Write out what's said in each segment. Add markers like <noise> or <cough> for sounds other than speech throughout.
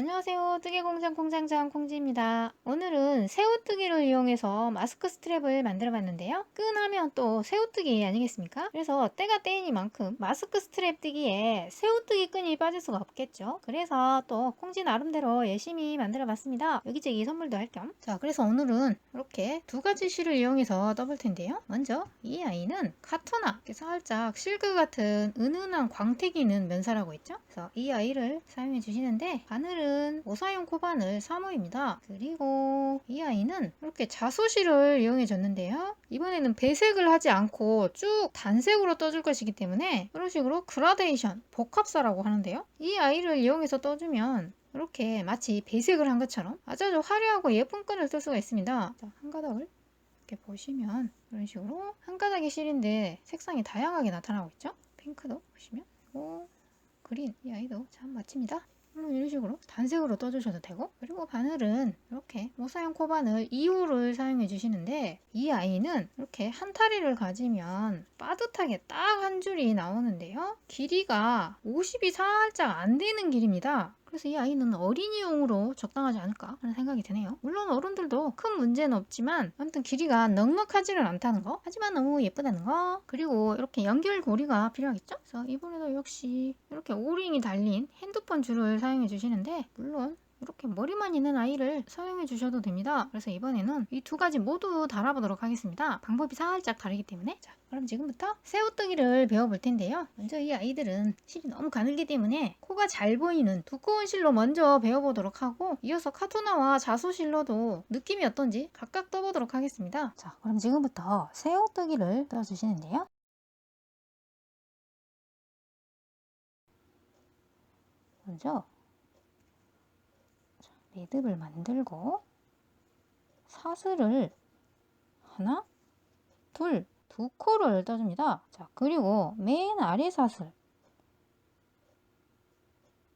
안녕하세요. 뜨개공장 공장장 콩지입니다. 오늘은 새우뜨기를 이용해서 마스크 스트랩을 만들어 봤는데요. 끈하면 또 새우뜨기 아니겠습니까? 그래서 때가 때이니만큼 마스크 스트랩 뜨기에 새우뜨기 끈이 빠질 수가 없겠죠. 그래서 또 콩지 나름대로 열심히 만들어 봤습니다. 여기저기 선물도 할 겸. 자, 그래서 오늘은 이렇게 두 가지 실을 이용해서 떠볼 텐데요. 먼저 이 아이는 카토나 살짝 실크 같은 은은한 광택이 있는 면사라고 있죠. 그래서 이 아이를 사용해 주시는데 바늘 은 오사용 코바늘 3호입니다. 그리고 이 아이는 이렇게 자수실을 이용해 줬는데요. 이번에는 배색을 하지 않고 쭉 단색으로 떠줄 것이기 때문에 이런 식으로 그라데이션, 복합사라고 하는데요. 이 아이를 이용해서 떠주면 이렇게 마치 배색을 한 것처럼 아주 아주 화려하고 예쁜 끈을 쓸 수가 있습니다. 자, 한 가닥을 이렇게 보시면 이런 식으로 한 가닥의 실인데 색상이 다양하게 나타나고 있죠. 핑크도 보시면 그리고 그린 이 아이도 참 멋집니다. 물론 이런 식으로 단색으로 떠주셔도 되고 그리고 바늘은 이렇게 모사용 코바늘 2호를 사용해 주시는데 이 아이는 이렇게 한 타리를 가지면 빠듯하게 딱 한 줄이 나오는데요. 길이가 50이 살짝 안 되는 길입니다 그래서 이 아이는 어린이용으로 적당하지 않을까 하는 생각이 드네요. 물론 어른들도 큰 문제는 없지만 아무튼 길이가 넉넉하지는 않다는 거 하지만 너무 예쁘다는 거 그리고 이렇게 연결고리가 필요하겠죠? 그래서 이번에도 역시 이렇게 오링이 달린 핸드폰 줄을 사용해 주시는데 물론 이렇게 머리만 있는 아이를 사용해 주셔도 됩니다. 그래서 이번에는 이 두 가지 모두 달아보도록 하겠습니다. 방법이 살짝 다르기 때문에 자 그럼 지금부터 새우뜨기를 배워볼 텐데요. 먼저 이 아이들은 실이 너무 가늘기 때문에 코가 잘 보이는 두꺼운 실로 먼저 배워보도록 하고 이어서 카토나와 자소실로도 느낌이 어떤지 각각 떠보도록 하겠습니다. 자 그럼 지금부터 새우뜨기를 떠주시는데요. 먼저 매듭을 만들고 사슬을 하나, 둘, 두 코를 떠줍니다. 자, 그리고 맨 아래 사슬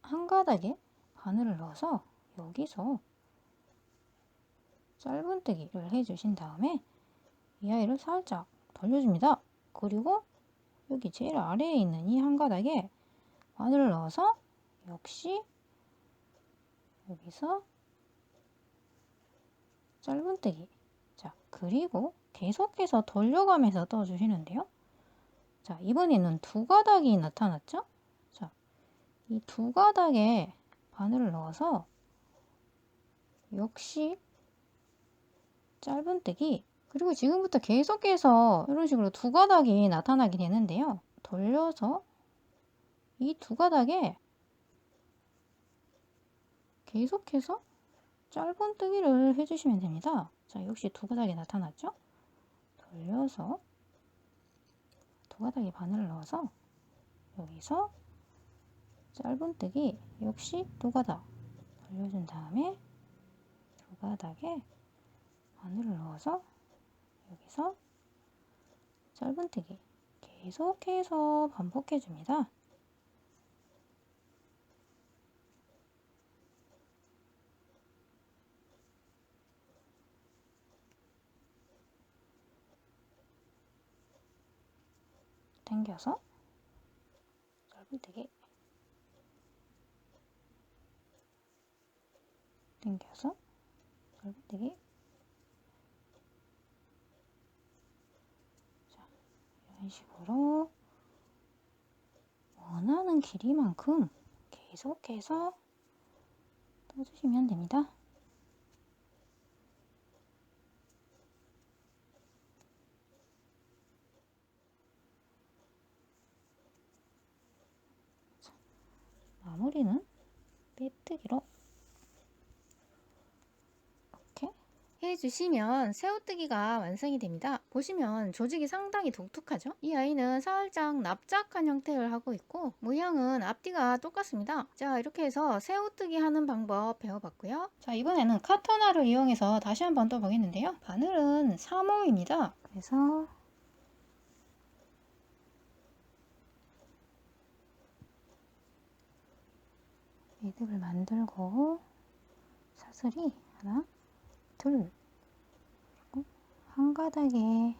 한 가닥에 바늘을 넣어서 여기서 짧은뜨기를 해주신 다음에 이 아이를 살짝 돌려줍니다. 그리고 여기 제일 아래에 있는 이 한 가닥에 바늘을 넣어서 역시 여기서 짧은뜨기. 자 그리고 계속해서 돌려가면서 떠주시는데요. 자 이번에는 두 가닥이 나타났죠? 자이 두 가닥에 바늘을 넣어서 역시 짧은뜨기 그리고 지금부터 계속해서 이런 식으로 두 가닥이 나타나게 되는데요. 돌려서 이 두 가닥에 계속해서 짧은뜨기를 해주시면 됩니다. 자, 역시 두 가닥이 나타났죠? 돌려서 두 가닥에 바늘을 넣어서 여기서 짧은뜨기 역시 두 가닥 돌려준 다음에 두 가닥에 바늘을 넣어서 여기서 짧은뜨기 계속해서 반복해 줍니다. 당겨서 짧은뜨기 당겨서 짧은뜨기 자 이런 식으로 원하는 길이만큼 계속해서 떠주시면 됩니다. 마무리는 빼뜨기로 이렇게 해주시면 새우뜨기가 완성이 됩니다. 보시면 조직이 상당히 독특하죠? 이 아이는 살짝 납작한 형태를 하고 있고 모양은 앞뒤가 똑같습니다. 자 이렇게 해서 새우뜨기 하는 방법 배워봤고요. 자 이번에는 카토나를 이용해서 다시 한번 또 보겠는데요. 바늘은 3호입니다. 그래서 매듭을 만들고 사슬이 하나, 둘, 그리고 한 가닥에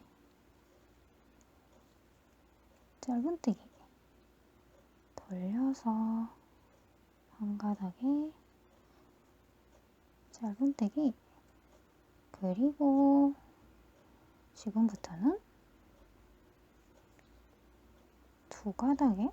짧은뜨기 돌려서 한 가닥에 짧은뜨기. 그리고 지금부터는 두 가닥에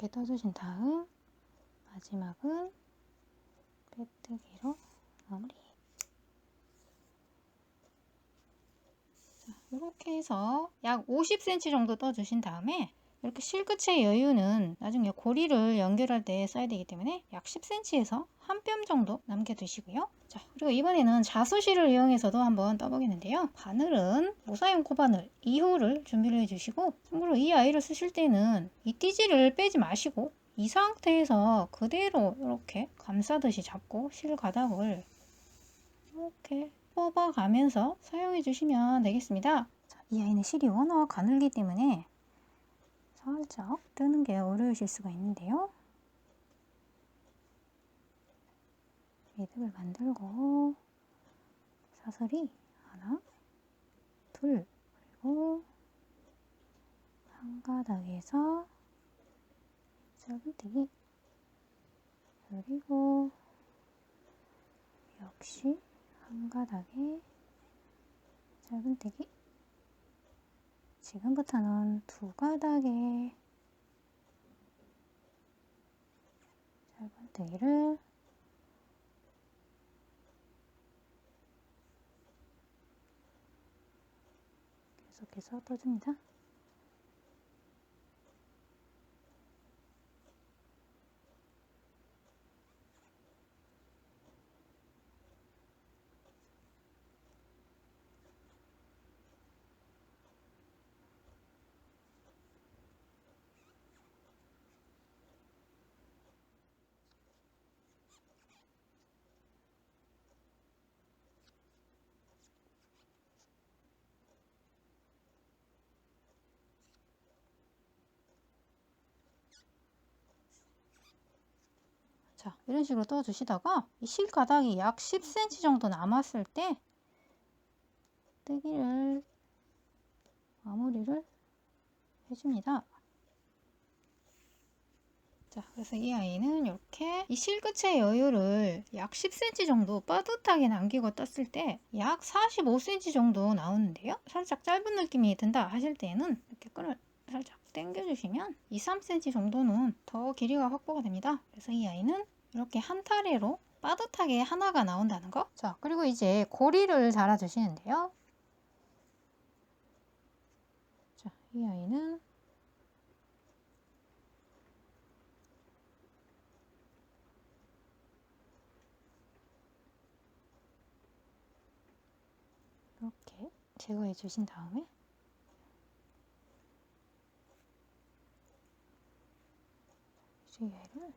이렇게 떠주신 다음 마지막은 빼뜨기로 마무리. 자, 이렇게 해서 약 50cm 정도 떠주신 다음에 이렇게 실끝의 여유는 나중에 고리를 연결할 때 써야 되기 때문에 약 10cm에서 한 뼘 정도 남겨두시고요. 자, 그리고 이번에는 자수실을 이용해서도 한번 떠보겠는데요. 바늘은 무사용 코바늘 2호를 준비를 해주시고 참고로 이 아이를 쓰실 때는 이 띠지를 빼지 마시고 이 상태에서 그대로 이렇게 감싸듯이 잡고 실 가닥을 이렇게 뽑아가면서 사용해 주시면 되겠습니다. 자, 이 아이는 실이 워낙 가늘기 때문에 살짝 뜨는 게 어려우실 수가 있는데요. 매듭을 만들고 사슬이 하나, 둘, 그리고 한 가닥에서 짧은뜨기 그리고 역시 한 가닥에 짧은뜨기 지금부터는 두 가닥에 짧은뜨기를 계속해서 떠줍니다. 자, 이런 식으로 떠주시다가 이 실가닥이 약 10cm 정도 남았을 때 뜨기를 마무리를 해줍니다. 자, 그래서 이 아이는 이렇게 이 실끝의 여유를 약 10cm 정도 빠듯하게 남기고 떴을 때 약 45cm 정도 나오는데요. 살짝 짧은 느낌이 든다 하실 때는 이렇게 끈을 살짝 당겨주시면 2, 3cm 정도는 더 길이가 확보가 됩니다. 그래서 이 아이는 이렇게 한 타래로 빠듯하게 하나가 나온다는 거. 자, 그리고 이제 고리를 달아주시는데요. 자, 이 아이는 이렇게 제거해 주신 다음에 이제 얘를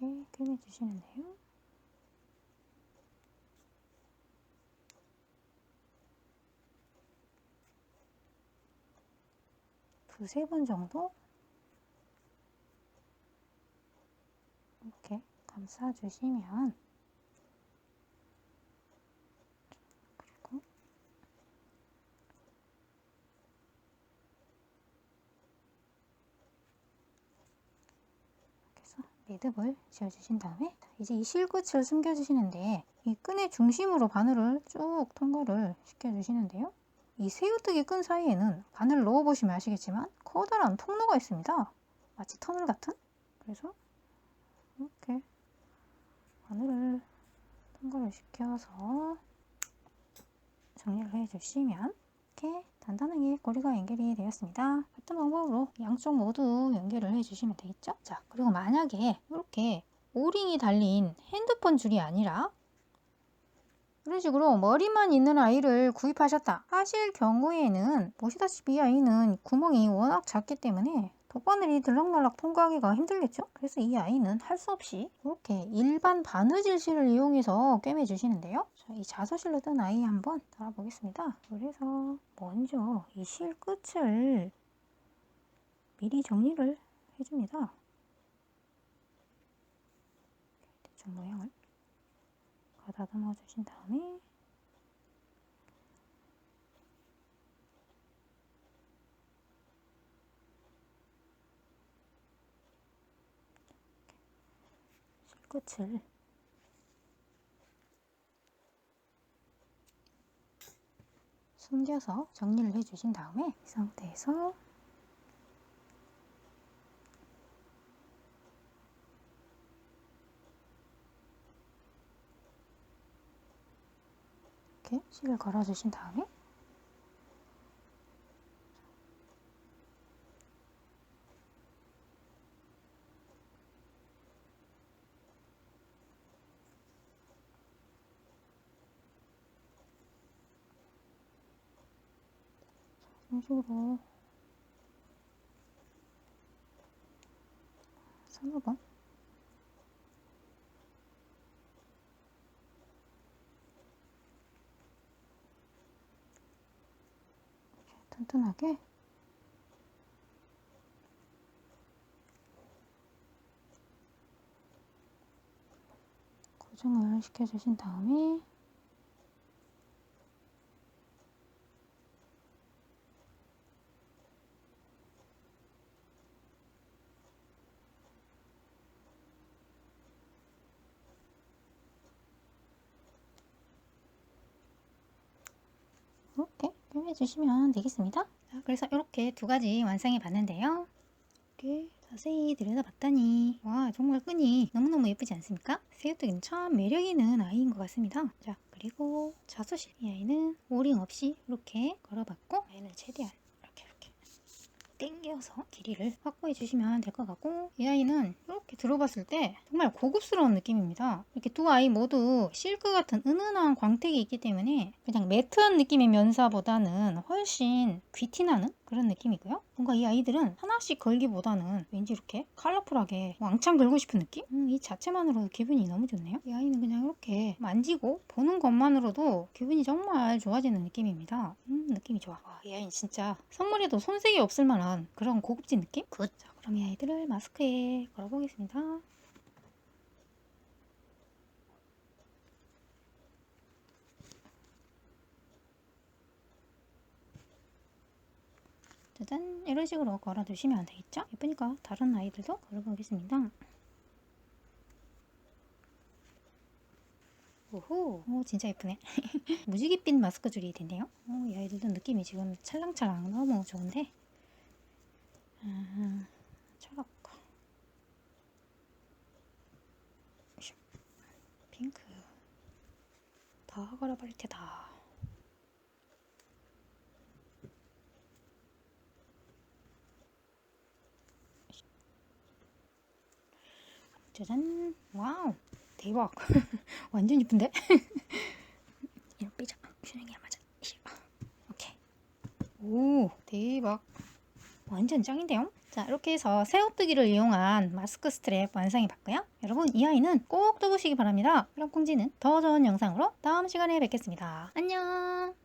이렇게 꿰매 주시는데요. 두세 번 정도 이렇게 감싸 주시면 그리고 이렇게 해서 매듭을 지어주신 다음에 이제 이 실끝을 숨겨주시는데 이 끈의 중심으로 바늘을 쭉 통과를 시켜주시는데요. 이 새우뜨기 끈 사이에는 바늘을 넣어보시면 아시겠지만 커다란 통로가 있습니다. 마치 터널 같은? 그래서 이렇게 바늘을 통과를 시켜서 정리를 해주시면 이렇게 단단하게 고리가 연결이 되었습니다. 같은 방법으로 양쪽 모두 연결을 해주시면 되겠죠? 자, 그리고 만약에 이렇게 오링이 달린 핸드폰 줄이 아니라 이런 식으로 머리만 있는 아이를 구입하셨다 하실 경우에는 보시다시피 이 아이는 구멍이 워낙 작기 때문에 덧바늘이 들락날락 통과하기가 힘들겠죠? 그래서 이 아이는 할 수 없이 이렇게 일반 바느질 실을 이용해서 꿰매 주시는데요. 자, 이 자소실로 뜬 아이 한번 달아보겠습니다. 그래서 먼저 이 실 끝을 미리 정리를 해줍니다. 대충 모양을 가다듬어 주신 다음에 실 끝을. 숨겨서 정리를 해주신 다음에 이 상태에서 이렇게 실을 걸어주신 다음에 이런 식으로 3번 튼튼하게? 고정을 시켜주신 다음에 이렇게 꿰매주시면 되겠습니다. 자, 그래서 이렇게 두 가지 완성해 봤는데요. 이렇게 자세히 들여다봤더니 와 정말 끈이 너무너무 예쁘지 않습니까? 새우떡이는 참 매력있는 아이인 것 같습니다. 자 그리고 자소실 이 아이는 오링 없이 이렇게 걸어봤고 아이는 최대한 당겨서 길이를 확보해 주시면 될 것 같고 이 아이는 이렇게 들어봤을 때 정말 고급스러운 느낌입니다. 이렇게 두 아이 모두 실크 같은 은은한 광택이 있기 때문에 그냥 매트한 느낌의 면사보다는 훨씬 귀티나는 그런 느낌이고요. 뭔가 이 아이들은 하나씩 걸기보다는 왠지 이렇게 컬러풀하게 왕창 걸고 싶은 느낌? 음, 이 자체만으로도 기분이 너무 좋네요. 이 아이는 그냥 이렇게 만지고 보는 것만으로도 기분이 정말 좋아지는 느낌입니다. 음, 느낌이 좋아. 와, 이 아이는 진짜 선물에도 손색이 없을 만한 그런 고급진 느낌? 굿. 자, 그럼 이 아이들을 마스크에 걸어보겠습니다. 짜잔 이런 식으로 걸어두시면 되겠죠? 예쁘니까 다른 아이들도 걸어보겠습니다. 오호, 오, 진짜 예쁘네. <laughs> 무지갯빛 마스크 줄이 됐네요. 오, 이 아이들도 느낌이 지금 찰랑찰랑 너무 좋은데. 아, 초록. 슉. 핑크. 다 걸어버릴 테다. 짜잔. 와우 대박. <laughs> 완전 이쁜데? 이거 빼자 슈닝이랑 맞아. 이씨. 오케이. 오 대박. 완전 짱인데요? 자 이렇게 해서 새우뜨기를 이용한 마스크 스트랩 완성해 봤고요. 여러분 이 아이는 꼭 떠보시기 바랍니다. 그럼 콩지는 더 좋은 영상으로 다음 시간에 뵙겠습니다. 안녕